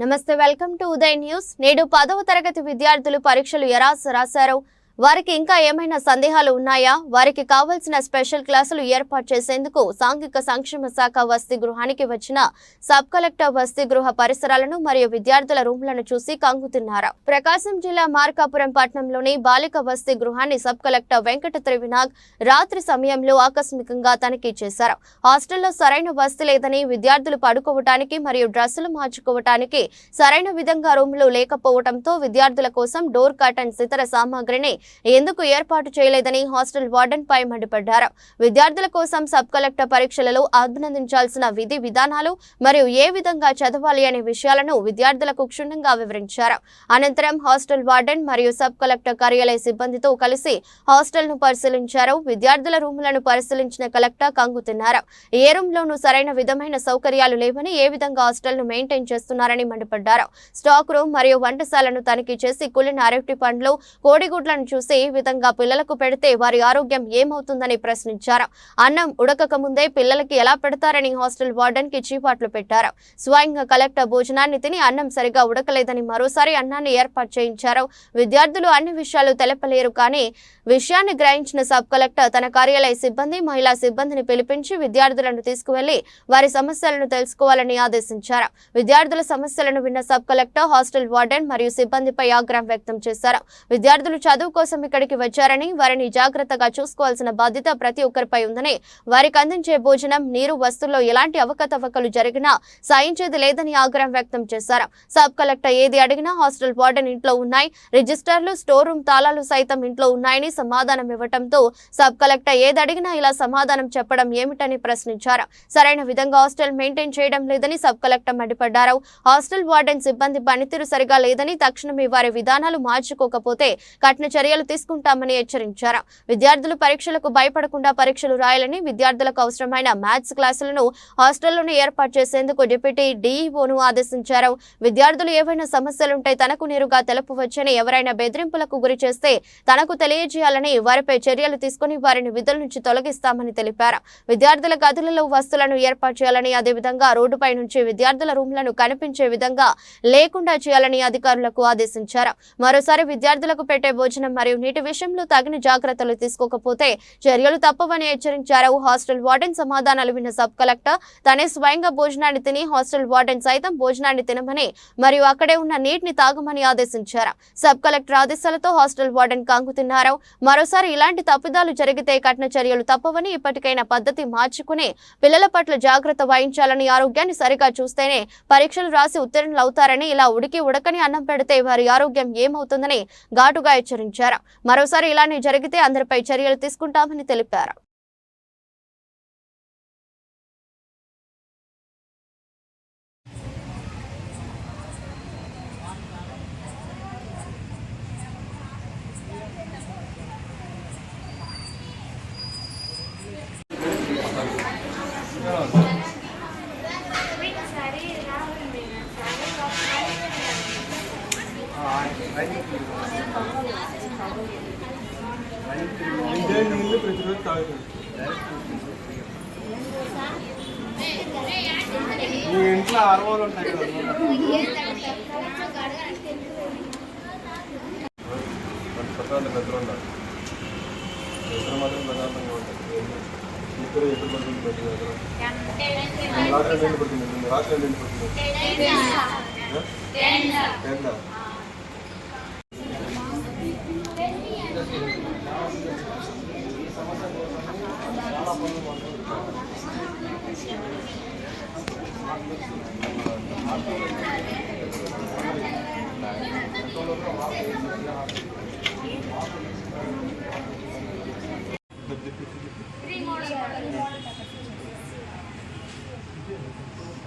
నమస్తే welcome to Uday news. నేడు పదవ తరగతి విద్యార్థులు పరీక్షలు ఎలా రాశారు వారికి ఇంకా ఏమైనా సందేహాలు ఉన్నాయా? వారికి కావాల్సిన స్పెషల్ క్లాసులు ఏర్పాటు చేసేందుకు సాంఘిక సంక్షేమ శాఖ వసతి గృహానికి వచ్చిన సబ్ కలెక్టర్ వసతి గృహ పరిసరాలను మరియు విద్యార్థుల రూమ్లను చూసి కంగుతున్నారు? ప్రకాశం జిల్లా మార్కాపురం పట్టణంలోని బాలిక వసతి గృహాన్ని సబ్ కలెక్టర్ వెంకట త్రివినాగ్ రాత్రి సమయంలో ఆకస్మికంగా తనిఖీ చేశారు. హాస్టల్లో సరైన వసతి లేదని విద్యార్థులు పడుకోవటానికి మరియు డ్రెస్సులు మార్చుకోవటానికి సరైన విధంగా రూమ్లు లేకపోవడంతో విద్యార్థుల కోసం డోర్ కర్టన్స్ ఇతర సామాగ్రిని ఎందుకు ఏర్పాటు చేయలేదని హాస్టల్ వార్డెన్ పై మండిపడ్డారు. విద్యార్థుల కోసం సబ్ కలెక్టర్ పరీక్షలలో అభినందించాల్సిన విధి విధానాలు మరియు ఏ విధంగా చదవాలి అనే విషయాలను విద్యార్థులకు క్షుణ్ణంగా వివరించారు. అనంతరం హాస్టల్ వార్డెన్ మరియు సబ్ కలెక్టర్ కార్యాలయ సిబ్బందితో కలిసి హాస్టల్ను పరిశీలించారు. విద్యార్థుల రూములను పరిశీలించిన కలెక్టర్ కంగుతున్నారు ఏ రూమ్ లోనూ సరైన విధమైన సౌకర్యాలు లేవని ఏ విధంగా హాస్టల్ను మెయింటైన్ చేస్తున్నారని మండిపడ్డారు. స్టాక్ రూమ్ మరియు వంటశాలను తనిఖీ చేసి కులిన అరటి పండ్లు కోడిగుడ్లను చూసి ఈ విధంగా పిల్లలకు పెడితే వారి ఆరోగ్యం ఏమవుతుందని ప్రశ్నించారు. అన్నం ఉడకక ముందే పిల్లలకి ఎలా పెడతారని హాస్టల్ వార్డెన్కి చీపాట్లు పెట్టారు. స్వయంగా కలెక్టర్ భోజనాన్ని తిని అన్నం సరిగా ఉడకలేదని మరోసారి అన్నాన్ని ఏర్పాటు చేయించారు. విద్యార్థులు అన్ని విషయాలు తెలపలేరు కానీ విషయాన్ని గ్రహించిన సబ్ కలెక్టర్ తన కార్యాలయ సిబ్బంది మహిళా సిబ్బందిని పిలిపించి విద్యార్థులను తీసుకువెళ్ళి వారి సమస్యలను తెలుసుకోవాలని ఆదేశించారు. విద్యార్థుల సమస్యలను విన్న సబ్ కలెక్టర్ హాస్టల్ వార్డెన్ మరియు సిబ్బందిపై ఆగ్రహం వ్యక్తం చేశారు. విద్యార్థులు చదువు కోసం ఇక్కడికి వచ్చారని వారిని జాగ్రత్తగా చూసుకోవాల్సిన బాధ్యత ప్రతి ఒక్కరిపై ఉందని వారికి అందించే భోజనం నీరు వస్తువుల్లో ఎలాంటి అవకతవకలు జరిగినా సాయించేది లేదని ఆగ్రహం వ్యక్తం చేశారు. సబ్ కలెక్టర్ ఏది అడిగినా హాస్టల్ వార్డెన్ ఇంట్లో ఉన్నాయి. రిజిస్టర్లు స్టోర్ రూమ్ తాళాలు సైతం ఇంట్లో ఉన్నాయని సమాధానం ఇవ్వటంతో సబ్ కలెక్టర్ ఏది అడిగినా ఇలా సమాధానం చెప్పడం ఏమిటని ప్రశ్నించారు. సరైన విధంగా హాస్టల్ మెయింటైన్ చేయడం లేదని సబ్ కలెక్టర్ మండిపడ్డారు. హాస్టల్ వార్డెన్ సిబ్బంది పనితీరు సరిగా లేదని తక్షణమే వారి విధానాలు మార్చుకోకపోతే కఠిన చర్య చర్యలు తీసుకుంటామని హెచ్చరించారు. విద్యార్థులు పరీక్షలకు భయపడకుండా పరీక్షలు రాయాలని విద్యార్థులకు అవసరమైన మ్యాథ్స్ క్లాసులను హాస్టల్లోనే ఏర్పాటు చేసేందుకు డిప్యూటీ డీఈఓను ఆదేశించారు. విద్యార్థులు ఏవైనా సమస్యలుంటే తనకు నేరుగా తెలుపవచ్చని ఎవరైనా బెదిరింపులకు గురి చేస్తే తనకు తెలియజేయాలని వారిపై చర్యలు తీసుకుని వారిని విధుల నుంచి తొలగిస్తామని తెలిపారు. విద్యార్థుల గదులలో వస్తువులను ఏర్పాటు చేయాలని అదేవిధంగా రోడ్డుపై నుంచి విద్యార్థుల రూమ్లను కనిపించే విధంగా లేకుండా చేయాలని అధికారులకు ఆదేశించారు. మరోసారి విద్యార్థులకు పెట్టే భోజనం మరియు నీటి విషయంలో తగిన జాగ్రత్తలు తీసుకోకపోతే చర్యలు తప్పవని హెచ్చరించారు. హాస్టల్ వార్డెన్ సమాధానాలు విన్న సబ్ కలెక్టర్ తనే స్వయంగా భోజనాన్ని తిని హాస్టల్ వార్డెన్ సైతం భోజనాన్ని తినమని మరియు అక్కడే ఉన్న నీటిని తాగమని ఆదేశించారు. సబ్ కలెక్టర్ ఆదేశాలతో హాస్టల్ వార్డెన్ కాంగుతున్నారు మరోసారి ఇలాంటి తప్పిదాలు జరిగితే కఠిన చర్యలు తప్పవని ఇప్పటికైనా పద్ధతి మార్చుకుని పిల్లల పట్ల జాగ్రత్త వహించాలని ఆరోగ్యాన్ని సరిగా చూస్తేనే పరీక్షలు రాసి ఉత్తీర్ణులు అవుతారని ఇలా ఉడికి ఉడకని అన్నం పెడితే వారి ఆరోగ్యం ఏమవుతుందని ఘాటుగా హెచ్చరించారు. మరోసారి ఇలానే జరిగితే అందరిపై చర్యలు తీసుకుంటామని తెలిపారు. మీ ఇంట్లో ఆర్వోలు ఉంటాయి నిద్ర ఉండాలి. నిద్ర మాత్రం ప్రశాంతంగా ఉంటుంది ఇప్పుడు ఎప్పుడు పడుతుంది ప్రతి నిద్ర? రాత్రి ఎన్ని పడుతుంది? రాత్రి ఎన్ని పడుతుంది? టెన్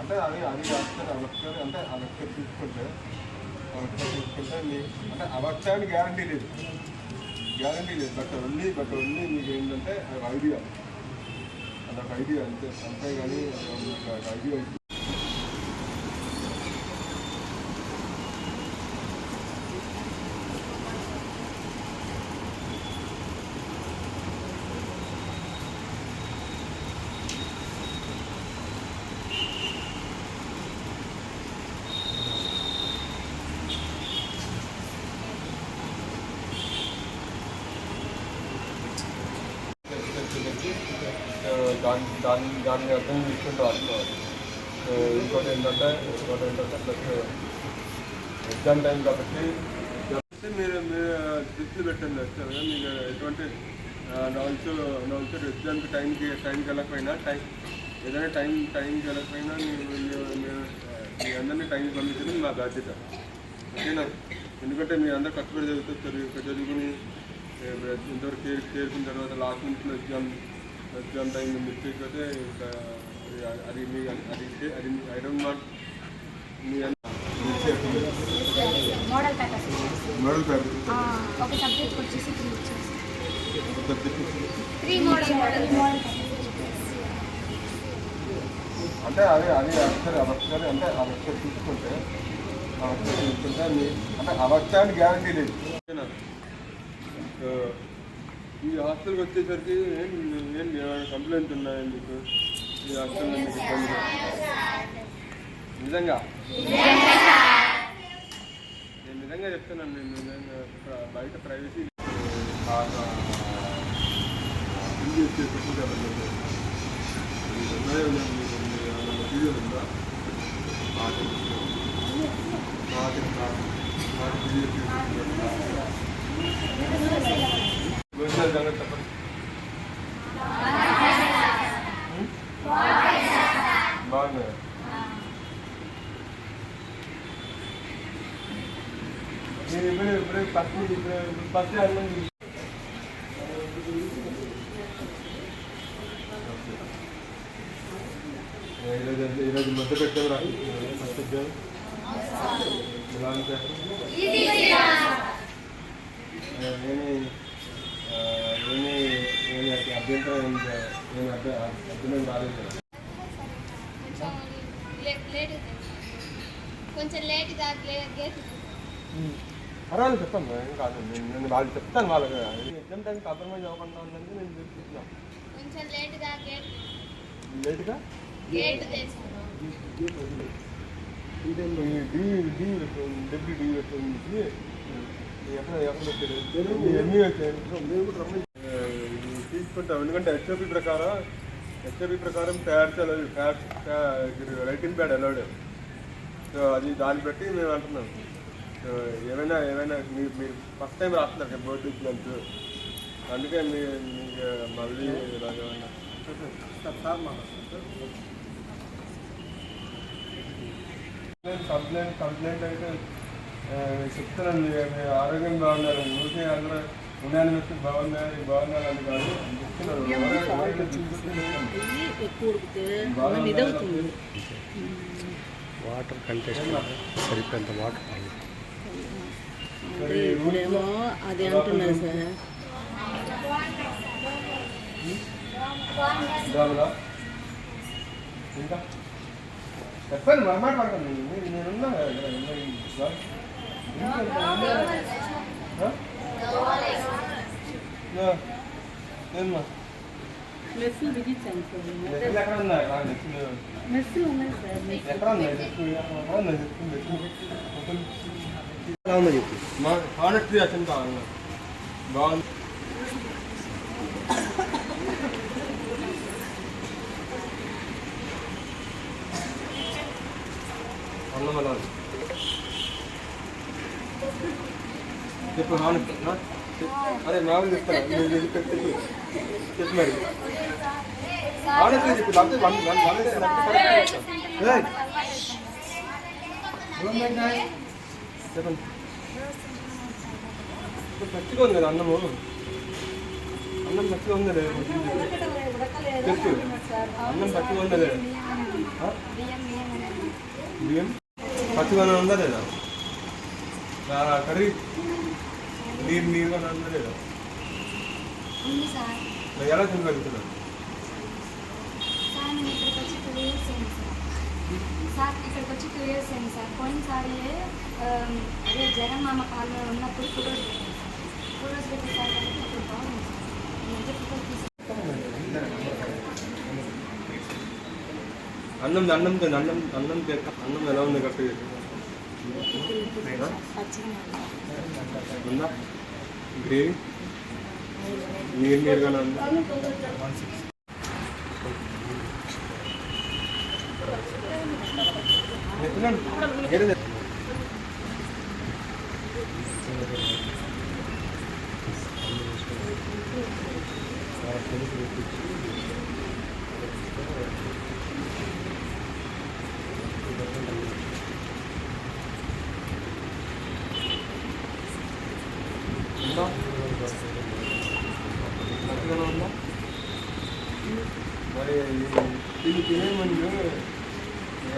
అంటే అది అది కాకపోతే అవక్షాలు అంటే అవక్ష తీసుకుంటే అవక్ష తీసుకుంటే మీ- అంటే అవక్షానికి గ్యారంటీ లేదు. గ్యారంటీ లేదు. బట్ ఓన్లీ బట్ ఓన్లీ మీకు ఏంటంటే ఒక ఐడియా అదొక ఐడియా అంతే. అంతే కానీ ఐడియా దాన్ని దాన్ని అర్థం చేసుకుంటూ రాసుకోవాలి సో ఇంకోటి ఏంటంటే ఇంకోటి ఏంటంటే ప్లస్ ఎగ్జామ్ టైం కాబట్టి మీరు మీరు దృష్టి పెట్టండి యాక్చువల్గా మీకు ఎటువంటి నాల్స్ నాల్స్ ఎగ్జామ్కి టైంకి టైంకి వెళ్ళకపోయినా టైం ఏదైనా టైం టైంకి వెళ్ళకపోయినా మీరు మీ అందరినీ టైంకి పంపించడం మా బాధ్యత. ఓకేనా? ఎందుకంటే మీ అందరూ కష్టపడి చదువుతారు చదువుకుని ఇంతవరకు చేరుకున్న తర్వాత లాస్ట్ మినిట్లో ఎగ్జామ్ ఎగ్జామ్ టైం మిస్టేక్ అయితే ఇంకా అది- అది మీ అది అది ఐ డోంట్ వాంట్ మీ మోడల్ పేపర్స్ మోడల్ పేపర్. ఒక సబ్జెక్ట్ వచ్చేసి త్రీ ఇచ్చేసి subject three model model model అంటే అదే అది అక్షర అవక్షరం అంటే చూసుకుంటే చూసుకుంటే మీ అంటే అవక్షరానికి గ్యారంటీ లేదు. ఓకేనా? సో, ఈ హాస్టల్కి వచ్చేసరికి ఏం ఏం కంప్లైంట్ ఉన్నాయి మీకు? ఈ హాస్టల్ మీకు ఇబ్బంది నిజంగా? నేను నిజంగా చెప్తున్నాను నేను బయట ప్రైవసీ ఇంగ్లీష్ చెప్పు కదా మీకు ఉన్నాయో లేదో మెటీరియల్ ఉందా? వాటి వాటి వాటి పీడిఎఫ్ గోవిందరాజు గారు చెప్పండి బాగున్నాయి నేను ఇప్పుడే ఇప్పుడే ఫస్ట్ ఇప్పుడు ఫస్ట్ అన్నం ఈరోజు ఈరోజు ముద్ద రా ఫస్ట్ ఎగ్జామ్ ఎలా సార్ అభ్యంతరం ఏమి అభ్యంతరం రాలేదు కదా కొంచెం లేట్ కొంచెం గేట్ పర్వాలేదు చెప్పండి ఏం కాదు. నేను వాళ్ళు చెప్తాను వాళ్ళకి. ఎగ్జామ్ టైం కాంప్రమైజ్ అవ్వకుండా ఉన్నందుకు నేను చెప్తున్నా. కొంచెం లేట్గా గేట్ లేట్గా గేట్ తెచ్చుకున్నాం. డి డి డబ్ల్యూ డి వచ్చింది ఎక్కడ ఎక్కడ వచ్చాడు ఎన్ని వచ్చాయి తీసుకుంటాం ఎందుకంటే హెచ్ఓపి ప్రకారం హెచ్ఓపి ప్రకారం pads allowed pads writing pad allowed so అది దాన్ని బట్టి మేము అంటున్నాం. ఏమైనా ఏమైనా మీరు మీరు ఫస్ట్ టైం రాస్తున్నారు కదా బోర్డు ఎగ్జామ్స్ అందుకే మీ మీకు మళ్ళీ ఇలాగ ఏమన్నా కంప్లైంట్ కంప్లైంట్ అయితే చెప్తున్నాను మీ ఆరోగ్యం బాగున్నారు ఊరికే అందరూ ఉన్నాయని వస్తే బాగున్నాయి బాగున్నారు అని కాదు వాటర్ కంటెస్ట్ సరిపోయేంత వాటర్. అంటే ఇప్పుడేమో అది అంటున్నారు సార్ రాములా ఇంకా చెప్పండి మా మాట పడకండి నేను నేనున్నా కదా ఇక్కడ, ఉన్నా ఈ సార్. ఆ? ఆ. ఏమ్మా మెస్సులు బిగించాను సార్ నెక్కులు ఎక్కడ ఉన్నాయి రా, నెక్కులు. మెస్సులు ఉన్నాయి సార్ మెస్ ఎక్కడ ఉన్నాయి నెక్కులు? ఎక్కడ ఉన్నాయి నెక్కులు? నెక్కులు. ఎలా ఉందో చెప్పు. మా హానెస్ట్ రియాక్షన్ కావాలి. బాగుంది. అన్నం ఎలా ఉంది? చెప్పు హానెస్ట్ అరే మామూలు చెప్తాను చెప్పు. మరి. హానెస్ట్ చెప్పు లేకపోతే వన్ వన్ వన్ ఏయ్! చెప్పండి. పచ్చిగా ఉంది కదా అన్నము. అన్నం పచ్చిగా ఉంది చెప్పు. అన్నం పచ్చిగా ఉందా లేదా? బియ్యం? పచ్చిగా ఉందా లేదా? ఆ, కర్రీ. నీరు నీరుగా ఉందా లేదా? ఎలా తినగలుగుతున్నాను సార్ నేను ఇక్కడికి వచ్చి టూ ఇయర్స్ అయింది సార్ ఇక్కడికి వచ్చి టూ ఇయర్స్ అయింది సార్. పోయినసారి అదే జగన్మామ కాలంలో ఉన్నప్పుడు ఫోటోస్ పెట్టాను సార్. ఫోటోస్ పెట్టి సార్ కాబట్టి అప్పుడు బాగుంది సార్. మధ్య ఫోటోస్ అన్నం అన్నం తిను, అన్నం అన్నం. అన్నం ఎలా ఉంది కట్టి ఉందా. గ్రేవీ? నీరు నీరుగానే ఉందా. మరి దీన్ని తినే ముందు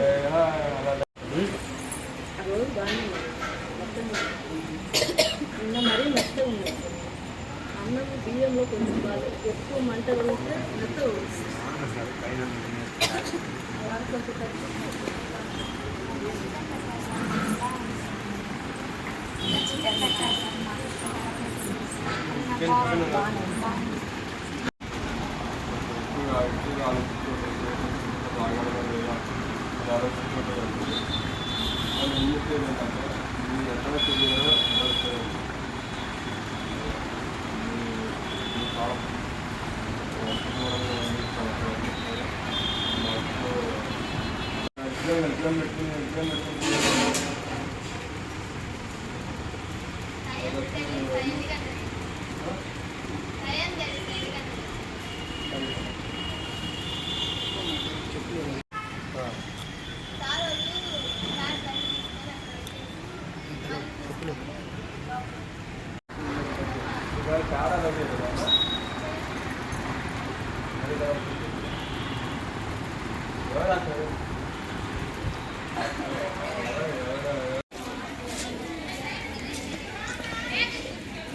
ఎలా అలా ఆ రోజు బాగానే ఉంది అన్నం మరీ మెత్త ఉంది. అన్నం బియ్యంలో కొంచెం బాగా ఎక్కువ మంట ఉంటే మెత్త ఉంది అలా కొంచెం இந்த இடத்துல கிலோமீட்டர் கிலோமீட்டர்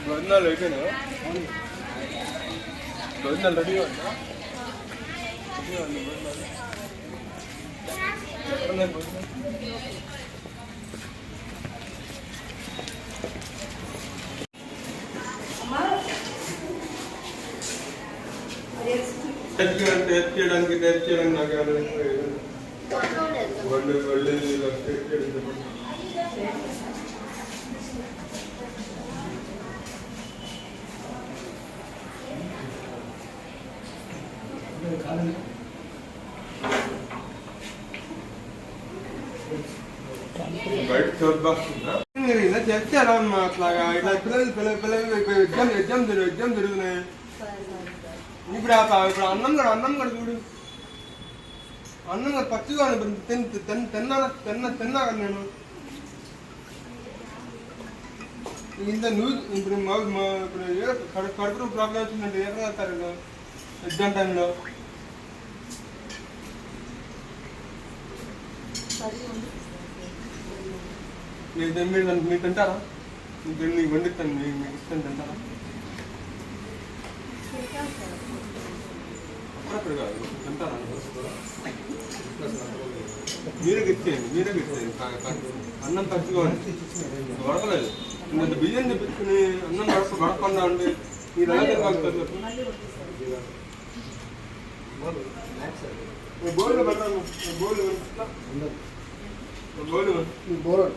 భోజనాలు అయిపోయినా భోజనాలు రెడీగా ఉన్నా రెడీగా ఉంది భోజనాలు భోజనాలు చేయడానికి నాకు వాళ్ళు వాళ్ళు ఇలా టెస్ట్ చేయడం చెప్పండి బయట మీరు ఇలా అమ్మా అట్లాగా ఇట్లా పిల్లలు పిల్లలు పిల్లలు ఎగ్జామ్ ఎగ్జామ్ జరుగు ఎగ్జామ్ జరుగుతున్నాయి ఇప్పుడు ఇప్పుడు అన్నం కూడా అన్నం కూడా చూడు అన్నం కూడా పచ్చిగా ఉంది. తిన్నా తిన్నా తిన్నా కదా నేను ఇంత నువ్వు ఇప్పుడు మా ఇప్పుడు ఏ ప్రాబ్లం వచ్చిందంటే ఎక్కడ వెళ్తారు ఎగ్జామ్ టైంలో మీరు మీరు మీరు తింటారా? మీరు మీకు వండిస్తాను మీకు మీకు ఇస్తాను తింటారా? అప్పుడప్పుడు కాదు. తింటారా? మీరే ఇచ్చేయండి మీరే కా- అన్నం ఉంది గొడవలేదు ఇంత బియ్యం తెప్పించుకుని అన్నం గడప గడపకుండా ఉండి మీరు ఎలా తిరగాలి బోర్డు పెట్టాను బోర్డు బోరోడ్